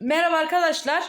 Merhaba arkadaşlar.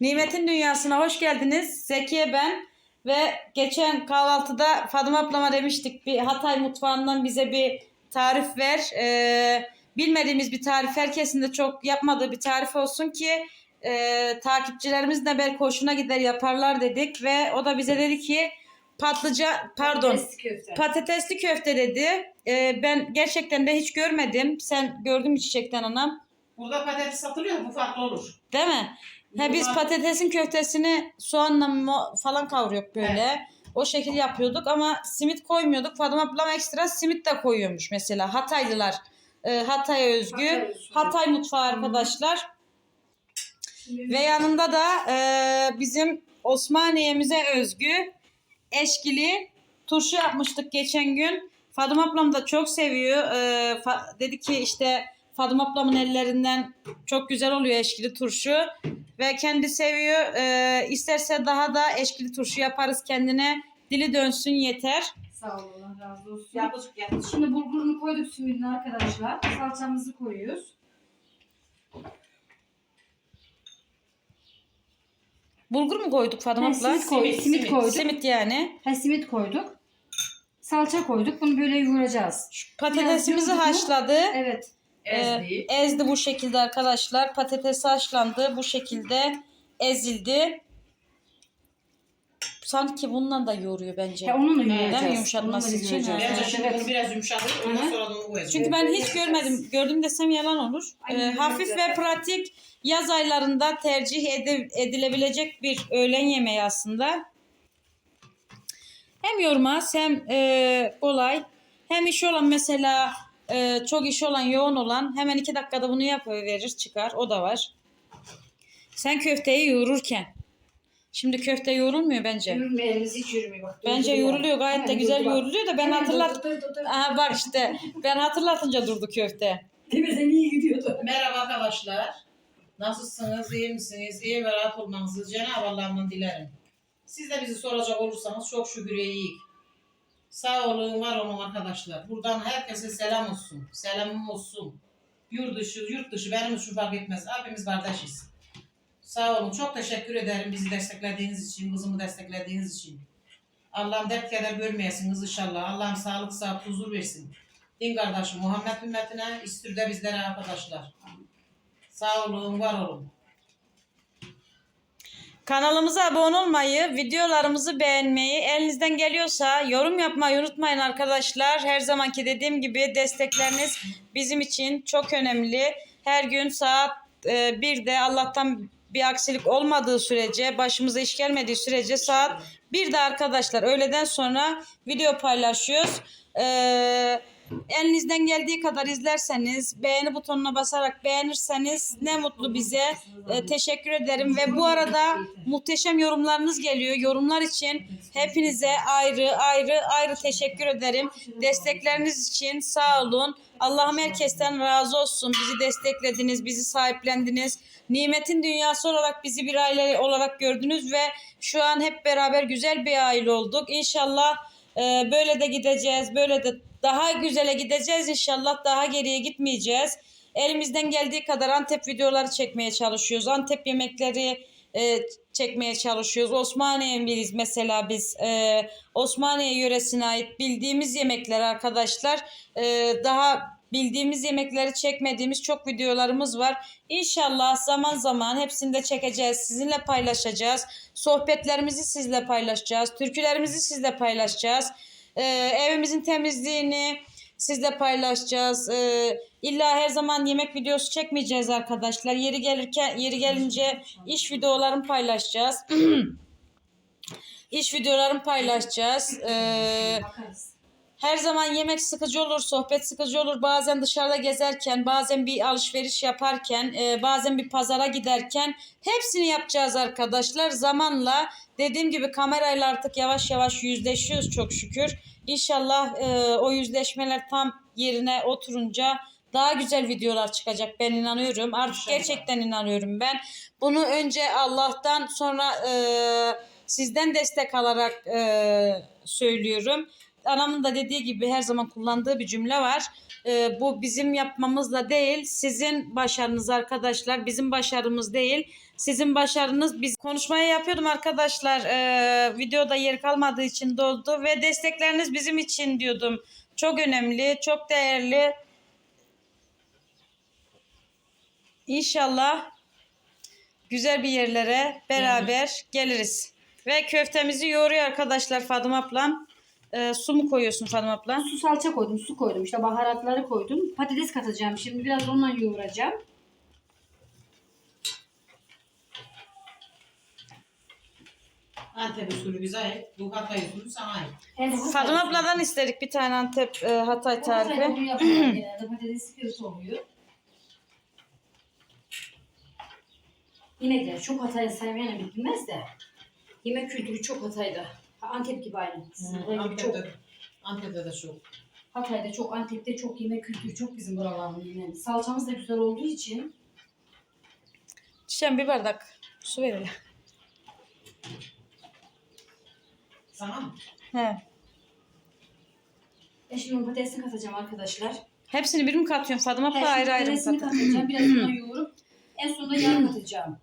Nimet'in Dünyası'na hoş geldiniz. Zekiye ben ve geçen kahvaltıda Fatıma ablama demiştik bir Hatay mutfağından bize bir tarif ver. Ee, bilmediğimiz bir tarif herkesin de çok yapmadığı bir tarif olsun ki e, takipçilerimiz de belki hoşuna gider yaparlar dedik ve o da bize dedi ki patlıca pardon Patatesli köfte. patatesli köfte dedi. Ee, ben gerçekten de hiç görmedim. Sen gördün mü çiçekten anam? Burada patates satılıyor bu farklı olur. Değil mi? He, biz patatesin köftesini soğanla mo- falan kavuruyoruz böyle. O şekil yapıyorduk ama simit koymuyorduk. Fatıma ablam ekstra simit de koyuyormuş mesela. Hataylılar. e, Hatay'a özgü. Hatay usulü. Hatay mutfağı arkadaşlar. Ve yanında da e, bizim Osmaniye'mize özgü eşkili turşu yapmıştık geçen gün. Fatıma ablam da çok seviyor. E, fa- dedi ki işte Fatıma ablamın ellerinden çok güzel oluyor eşkili turşu. Ve kendi seviyor. E, isterse daha da eşkili turşu yaparız kendine. Dili dönsün yeter. Sağ ol Allah razı olsun. Yapışık yapışık. Şimdi bulgurunu koyduk sümüğünü arkadaşlar. Salçamızı koyuyoruz. Bulgur mu koyduk Fatıma Ha, abla? simit, koyduk. Simit, koyduk. Simit yani. Ha, simit koyduk. Salça koyduk. Bunu böyle yoğuracağız. Patatesimizi mu? haşladı. Evet. Ezdi. Ee, ezdi bu şekilde arkadaşlar. Patates haşlandı. Bu şekilde ezildi. Sanki bundan da yoğuruyor bence. Ya onunla Değil mi? yoğuracağız. Yumuşatması Onunla için, yoğuracağız. Bence şimdi bunu biraz yumuşatır. Ondan sonra da onu koyacağız. Çünkü ben hiç görmedim. Gördüm desem yalan olur. Ee, Aynen, hafif yoğuracağız. ve pratik yaz aylarında tercih ede- edilebilecek bir öğlen yemeği aslında. Hem yormaz hem e, kolay. Hem iş olan mesela e, çok iş olan yoğun olan hemen iki dakikada bunu yapıverir çıkar. O da var. Sen köfteyi yoğururken. Şimdi köfte yoğrulmuyor bence. Yürümüyor, elimiz hiç yürümüyor. Bak, Bence yoğruluyor gayet de Hemen güzel durdu bak. yoğruluyor da ben Hemen hatırlat. durdu, durdu, durdu. Aha bak işte ben hatırlatınca durdu köfte. Demesen iyi gidiyordu. Merhaba arkadaşlar. Nasılsınız? iyi misiniz? İyi ve rahat olmanızı Cenab-ı Allah'ımdan dilerim. Siz de bizi soracak olursanız çok şükür iyiyiz. Sağ olun, var olun arkadaşlar. Buradan herkese selam olsun. Selamım olsun. Yurt dışı, yurt dışı benim için fark etmez. Hepimiz kardeşiz. Sağ olun. Çok teşekkür ederim bizi desteklediğiniz için, kızımı desteklediğiniz için. Allah'ım dert keder görmeyesiniz inşallah. Allah'ım sağlık, sağlık, huzur versin. Din kardeşim Muhammed ümmetine, İstür'de bizlere arkadaşlar. Sağ olun, var olun. Kanalımıza abone olmayı, videolarımızı beğenmeyi, elinizden geliyorsa yorum yapmayı unutmayın arkadaşlar. Her zamanki dediğim gibi destekleriniz bizim için çok önemli. Her gün saat e, 1'de Allah'tan bir aksilik olmadığı sürece, başımıza iş gelmediği sürece saat 1'de arkadaşlar öğleden sonra video paylaşıyoruz. Eee Elinizden geldiği kadar izlerseniz, beğeni butonuna basarak beğenirseniz ne mutlu bize. E, teşekkür ederim ve bu arada muhteşem yorumlarınız geliyor. Yorumlar için hepinize ayrı ayrı ayrı teşekkür ederim. Destekleriniz için sağ olun. Allah'ım herkesten razı olsun. Bizi desteklediniz, bizi sahiplendiniz. Nimetin dünyası olarak bizi bir aile olarak gördünüz ve şu an hep beraber güzel bir aile olduk. İnşallah e, böyle de gideceğiz. Böyle de daha güzele gideceğiz inşallah. Daha geriye gitmeyeceğiz. Elimizden geldiği kadar Antep videoları çekmeye çalışıyoruz. Antep yemekleri e, çekmeye çalışıyoruz. Osmaniye'liyiz mesela biz. E, Osmaniye yöresine ait bildiğimiz yemekler arkadaşlar. E, daha bildiğimiz yemekleri çekmediğimiz çok videolarımız var. İnşallah zaman zaman hepsini de çekeceğiz. Sizinle paylaşacağız. Sohbetlerimizi sizle paylaşacağız. Türkülerimizi sizle paylaşacağız. Ee, evimizin temizliğini sizle paylaşacağız. Ee, illa her zaman yemek videosu çekmeyeceğiz arkadaşlar. Yeri gelirken yeri gelince iş videolarını paylaşacağız. iş videolarını paylaşacağız. Ee. Her zaman yemek sıkıcı olur, sohbet sıkıcı olur. Bazen dışarıda gezerken, bazen bir alışveriş yaparken, e, bazen bir pazara giderken hepsini yapacağız arkadaşlar. Zamanla dediğim gibi kamerayla artık yavaş yavaş yüzleşiyoruz çok şükür. İnşallah e, o yüzleşmeler tam yerine oturunca daha güzel videolar çıkacak ben inanıyorum. Artık İnşallah. gerçekten inanıyorum ben. Bunu önce Allah'tan sonra e, sizden destek alarak e, söylüyorum. Anamın da dediği gibi her zaman kullandığı bir cümle var. Ee, bu bizim yapmamızla değil, sizin başarınız arkadaşlar. Bizim başarımız değil. Sizin başarınız biz konuşmayı yapıyordum arkadaşlar. Ee, videoda yer kalmadığı için doldu ve destekleriniz bizim için diyordum. Çok önemli, çok değerli. İnşallah güzel bir yerlere beraber geliriz. Ve köftemizi yoğuruyor arkadaşlar Fadım ablam. Ee, su mu koyuyorsun Fadım abla? Su salça koydum, su koydum. işte baharatları koydum. Patates katacağım şimdi. Biraz onunla yoğuracağım. Antep usulü bize ait. Bu Hatay usulü sana ait. Evet, Fadım abladan istedik bir tane Antep e, Hatay Tarifi. yapıyorum genelde. Patates kötü oluyor. Yemekler çok Hatay'ı sevmeyene bitmez de. Yemek kültürü çok Hatay'da. Ha, Antep gibi aynı. Sizin gibi çok. Antep'te, Antep'te de çok. Hatay'da çok, Antep'te çok yemek kültürü çok bizim buraların yani. Salçamız da güzel olduğu için Şişen bir bardak su ver hele. Tamam. He. ben şimdi patatesini katacağım arkadaşlar. Hepsini bir mi katıyorsun Fadım abla ayrı ayrı mı patatesini katıyorsun? katacağım. Biraz ona yoğurup en sonunda yağ katacağım.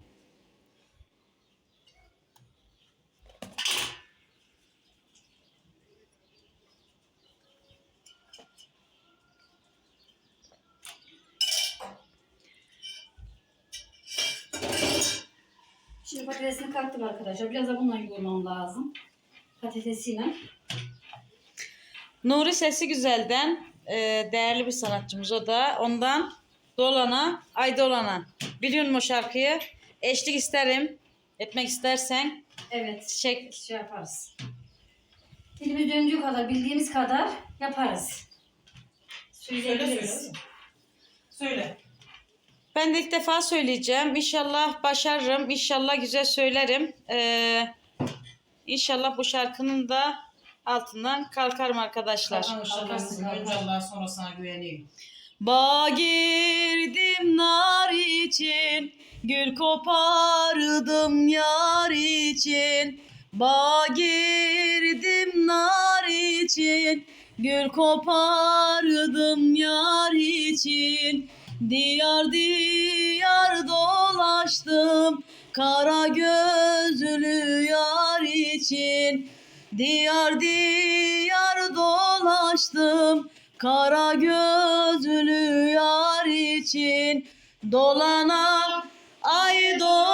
Şimdi patatesini kattım arkadaşlar. Biraz da bununla yoğurmam lazım. Patatesiyle. Nuri Sesi Güzel'den e, değerli bir sanatçımız o da. Ondan Dolana, Ay Dolana. Biliyor musun o şarkıyı? Eşlik isterim. Etmek istersen Evet. çek. şey yaparız. Dilimiz döndüğü kadar, bildiğimiz kadar yaparız. Söyle söyle. Söyle. Ben de ilk defa söyleyeceğim. İnşallah başarırım. İnşallah güzel söylerim. Ee, inşallah bu şarkının da altından kalkarım arkadaşlar. Kalkarsın. Önce Allah'a sonra sana güveneyim. Bağ girdim nar için, gül kopardım yar için. Bağ girdim nar için, gül kopardım yar için. Diyar diyar dolaştım, kara gözlü yar için. Diyar diyar dolaştım, Kara gözlü yar için dolana ay dolana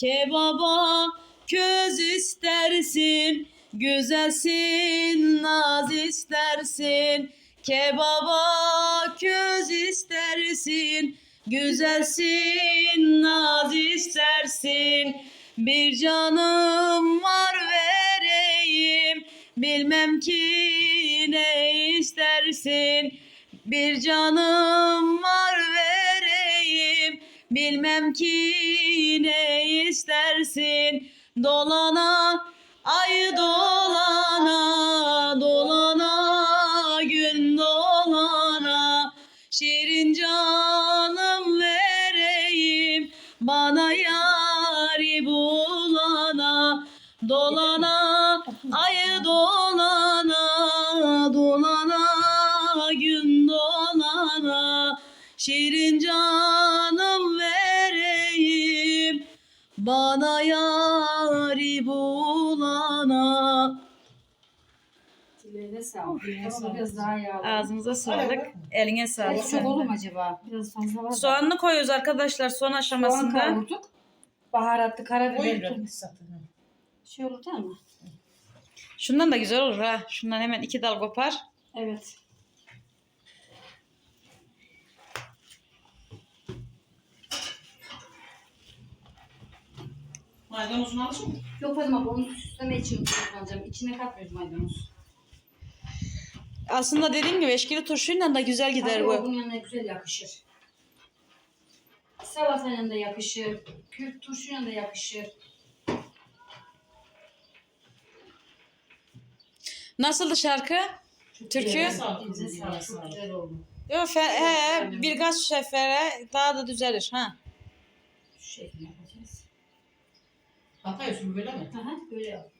kebaba köz istersin güzelsin naz istersin. Kebaba köz istersin güzelsin naz istersin. Bir canım var vereyim bilmem ki ne istersin. Bir canım var vereyim bilmem ki ne istersin. Dolana ay dolana dolana gün dolana. Şirin canım vereyim bana yari bulana. Dolana ay dolana dolana gün dolana. Şirin canım bana yari bulana Dillerine sağlık. Tamam. Biraz daha yağlı. Ağzınıza sağlık. Eline sağlık. Çok olur mu acaba? Biraz fazla var da. Soğanını koyuyoruz arkadaşlar son Soğan aşamasında. kavurduk. Baharatlı karabiber. Şey olur değil mi? Şundan da güzel olur ha. Şundan hemen iki dal kopar. Evet. Maydanozunu alışın mı? Yok Fatıma abla onu süsleme için kullanacağım. İçine katmıyoruz maydanoz. Aslında dediğim gibi eşkili turşuyla da güzel gider bu. Bunun yanına güzel yakışır. Salatayla da yakışır. Kürt turşuyla da yakışır. Nasıldı şarkı? Türkü? Güzel. Sağlık, Elinize elinize sağlık. Çok sağlık. güzel oldu. Yok fe- he, birkaç sefere daha da düzelir. Ha. Şu şekilde usulü böyle mi? Aha, böyle yap.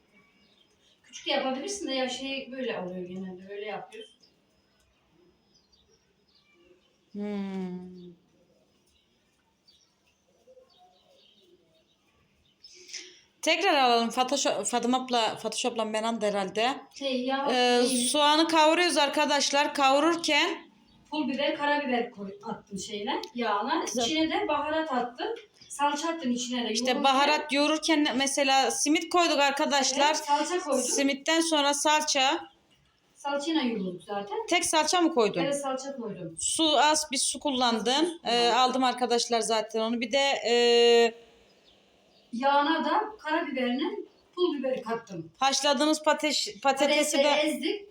Küçük de yapabilirsin de ya şey böyle oluyor genelde. Böyle yapıyoruz. Hmm. Tekrar alalım. Photoshop, Fatıma'la, Photoshop'la Benan da herhalde. Şey ya Ee, şey, soğanı kavuruyoruz arkadaşlar. Kavururken pul biber, karabiber koy, attım şeyle yağına. İçine de baharat attım. Salça attım içine de. işte yoğururken- baharat yoğururken mesela simit koyduk arkadaşlar. Evet, salça koydum. Simitten sonra salça. Salçayla yoğurduk zaten. Tek salça mı koydun? Evet salça koydum. Su az bir su kullandım. Ee, aldım arkadaşlar zaten onu. Bir de e, Yağına da karabiberinin pul biberi kattım. haşladığımız patates, patatesi Patatesi de ezdik.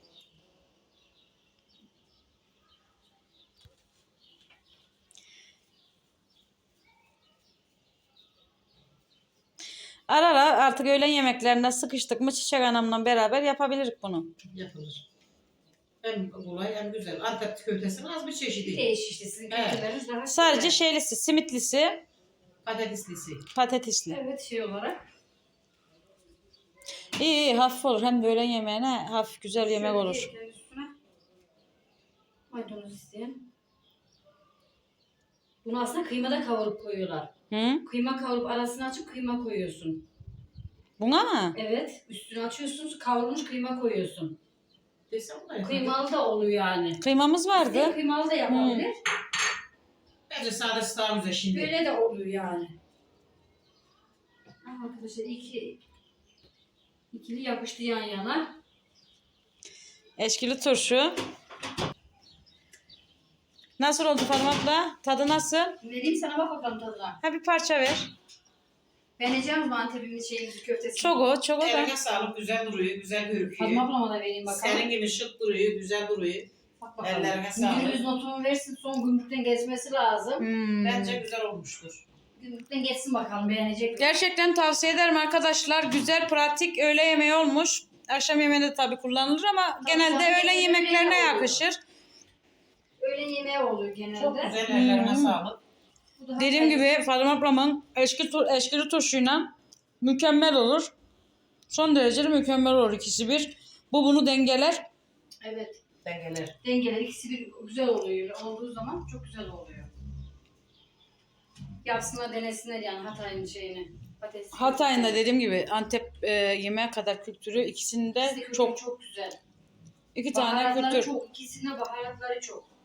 Ara ara artık öğlen yemeklerinde sıkıştık mı Çiçek Hanım'la beraber yapabiliriz bunu. Yapılır. Hem kolay hem güzel. Antep köftesinin az bir çeşidi. Değiş işte sizin Evet. köfteleriniz daha Sadece güzel. şeylisi, simitlisi, Patateslisi. patatesli. Evet şey olarak. İyi iyi hafif olur. Hem de öğlen yemeğine hafif güzel yemek Şöyle olur. üstüne. Maydanoz isteyen. Bunu aslında kıymada kavurup koyuyorlar. Hı? Kıyma kavurup arasını açıp kıyma koyuyorsun. Buna mı? Evet. Üstünü açıyorsun kavrulmuş kıyma koyuyorsun. Desem yapalım. Kıymalı da oluyor yani. Kıymamız vardı. kıymalı da yapabilir. Bence sadesi daha güzel şimdi. Böyle de oluyor yani. Ama Arkadaşlar iki ikili yapıştı yan yana. Eşkili turşu. Nasıl oldu Fatma abla? Tadı nasıl? Vereyim sana bak bakalım tadına. Ha bir parça ver. Beğeneceğim mi Antep'imin şeyimizi köftesi? Çok o, çok o da. Eline sağlık. Güzel duruyor. Güzel Fatma görünüyor. ablama da vereyim bakalım. Senin gibi şık duruyor. Güzel duruyor. Bak bakalım. Ellerine sağlık. Müdürümüz notumu versin son gümrükten geçmesi lazım. Hmm. Bence güzel olmuştur. Gümrükten geçsin bakalım beğenecek mi? Gerçekten tavsiye ederim arkadaşlar. Güzel, pratik öğle yemeği olmuş. Akşam yemeğinde de tabii kullanılır ama genelde tabii, öğlen öğle yemeklerine yemeği yakışır. Öğlen yemeği oluyor genelde. Çok güzel. Ellerine Hmm. sağlık. Bu daha Dediğim gibi Fatma ablamın eşki, tur, eşkili turşuyla mükemmel olur. Son derece de mükemmel olur ikisi bir. Bu bunu dengeler. Evet. Dengeler. Dengeler ikisi bir güzel oluyor. Olduğu zaman çok güzel oluyor. Yapsınlar denesinler yani Hatay'ın şeyini. Patates. Hatay'ın da dediğim gibi Antep e, yemeğe kadar kültürü ikisinde İkisi de kültürü çok çok güzel. iki tane Baharatları kültür. çok. İkisinde baharatları çok.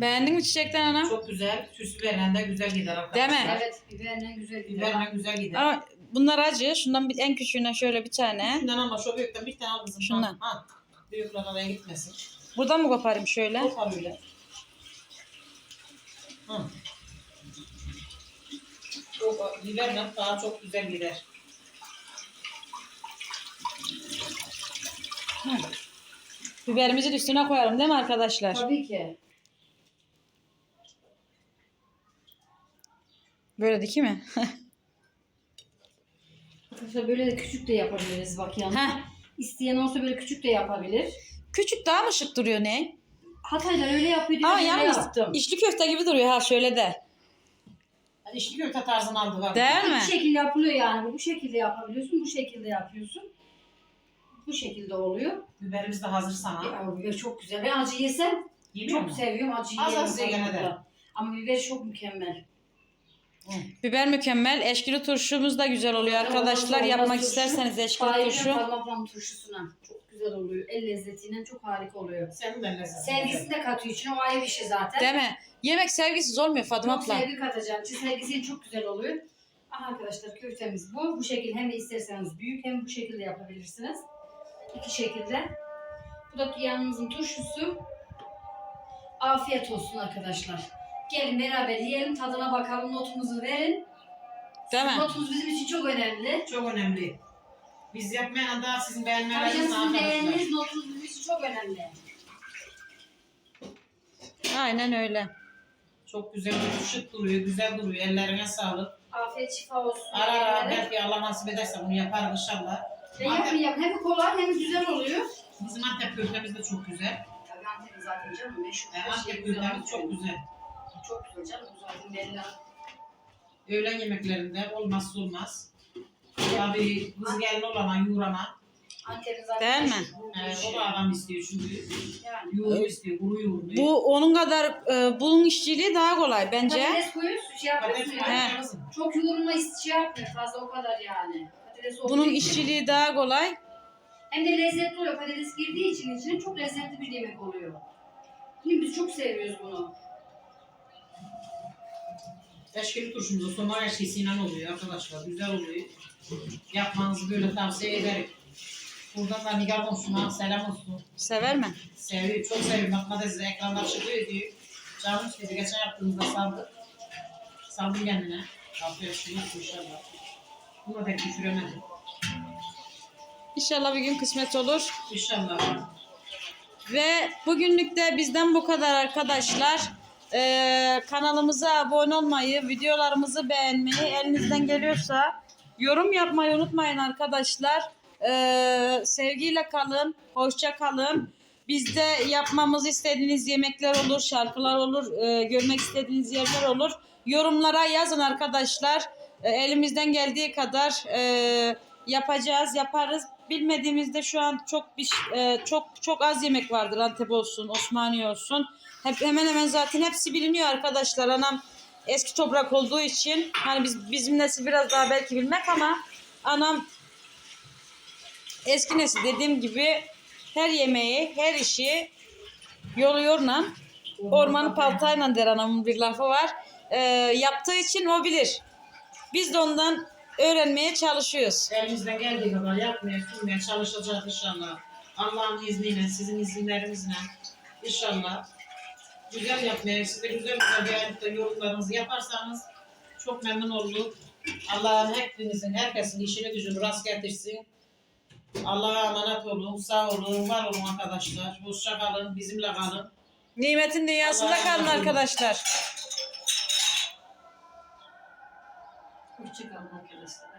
Beğendin mi çiçekten ana? Çok güzel. Süs biberle de güzel gider arkadaşlar. Değil mi? Evet biberle güzel gider. Biberle güzel gider. Ama bunlar acı. Şundan bir en küçüğüne şöyle bir tane. Şundan ama şu büyükten bir tane al kızım. Şundan. Ha. Büyükler araya gitmesin. Buradan mı koparayım şöyle? Kopar öyle. Hı. O biberle daha çok güzel gider. Biberimizi de üstüne koyalım değil mi arkadaşlar? Tabii ki. Böyle değil mi? Arkadaşlar böyle de küçük de yapabiliriz bak yanına. Heh. İsteyen olsa böyle küçük de yapabilir. Küçük daha mı şık duruyor ne? Hatay'dan öyle yapıyor diye Ama öyle yalnız yaptım. içli köfte gibi duruyor ha şöyle de. Hani içli köfte tarzını aldı var. Değil mi? Bu şekilde yapılıyor yani. Bu şekilde yapabiliyorsun, bu şekilde yapıyorsun. Bu şekilde oluyor. Biberimiz de hazır sana. Ya, biber çok güzel. Ben acı yesem Yemiyor çok musun? seviyorum. Acı Az yerim az ye gene de. Ama biber çok mükemmel. Biber mükemmel. Eşkili turşumuz da güzel oluyor arkadaşlar. Yapmak turşu. isterseniz eşkili turşu. parmaklam turşusuna. Çok güzel oluyor. El lezzetiyle çok harika oluyor. Senin de lezzetli. Sevgisini de katıyor içine. O ayrı bir şey zaten. Değil mi? Yemek sevgisiz olmuyor Fatma Çok abla. sevgi katacağım. Çünkü sevgisiyle çok güzel oluyor. Aha arkadaşlar köftemiz bu. Bu şekilde hem de isterseniz büyük hem bu şekilde yapabilirsiniz. İki şekilde. Bu da yanımızın turşusu. Afiyet olsun arkadaşlar. Gelin beraber yiyelim tadına bakalım notumuzu verin. Değil mi? Notumuz bizim için çok önemli. Çok önemli. Biz yapmayan daha sizin Tabii beğenmeleriniz sizin arkadaşlar. beğeniniz notunuz bizim için çok önemli. Aynen öyle. Çok güzel duruyor, şık duruyor, güzel duruyor. Ellerine sağlık. Afiyet şifa olsun. Ara ara belki Allah nasip ederse bunu yaparız inşallah. Ve yapın yapın. Hem kolay hem güzel oluyor. Bizim Antep köftemiz de çok güzel. Tabii Antep'in zaten canım meşhur. Her şey Antep güzel köftemiz çok güzel. Çok güzel canım. Bu zaten belli. Öğlen yemeklerinde olmazsa olmaz. Tabii kız gelin olana, yoğurana. Antep'in zaten Değil mi? meşhur. Ee, o da adam istiyor çünkü. Yani. Yoğur istiyor, kuru yoğur diyor. Bu onun kadar e, bunun işçiliği daha kolay bence. Patates koyuyorsun şey Patates yapıyorsun var ya. ya kızım. Çok yoğurma is- şey yapmıyor fazla o kadar yani. Patates olduğu Bunun için. işçiliği daha kolay. Hem de lezzetli oluyor. Patates girdiği için içine çok lezzetli bir yemek oluyor. Şimdi biz çok seviyoruz bunu. Eşkili turşumuz da somar eşkisiyle oluyor arkadaşlar. Güzel oluyor. Yapmanızı böyle tavsiye ederim. Buradan da Nigar komşuma selam olsun. Sever mi? Seviyor, çok seviyor. Bakma da size ekranda çıkıyor diyor. Canım istedi. Geçen yaptığımızda saldı. Saldım kendine. Afiyet olsun inşallah. Bunu da düşüremedim. İnşallah bir gün kısmet olur. İnşallah. Ve bugünlük de bizden bu kadar arkadaşlar. Ee, kanalımıza abone olmayı, videolarımızı beğenmeyi, elinizden geliyorsa yorum yapmayı unutmayın arkadaşlar. Ee, sevgiyle kalın, hoşça kalın. Bizde yapmamızı istediğiniz yemekler olur, şarkılar olur, e, görmek istediğiniz yerler olur. Yorumlara yazın arkadaşlar. E, elimizden geldiği kadar e, yapacağız, yaparız. Bilmediğimizde şu an çok bir e, çok çok az yemek vardır Antep olsun, Osmaniye olsun. Hep hemen hemen zaten hepsi biliniyor arkadaşlar. Anam eski toprak olduğu için hani biz bizim nesil biraz daha belki bilmek ama anam eski nesil dediğim gibi her yemeği, her işi yolu yorla ormanı paltayla der anamın bir lafı var. E, yaptığı için o bilir. Biz de ondan öğrenmeye çalışıyoruz. Elimizden geldiği kadar yapmaya, sunmaya çalışacağız inşallah. Allah'ın izniyle, sizin izinlerinizle inşallah. Güzel yapmaya, siz de güzel güzel beğenip de yorumlarınızı yaparsanız çok memnun olurum. Allah'ın hepinizin, herkesin işini gücünü rast getirsin. Allah'a emanet olun, sağ olun, var olun arkadaşlar. Hoşça kalın, bizimle kalın. Nimetin dünyasında Allah'a kalın emanet olun. arkadaşlar. Hoşçakalın arkadaşlar.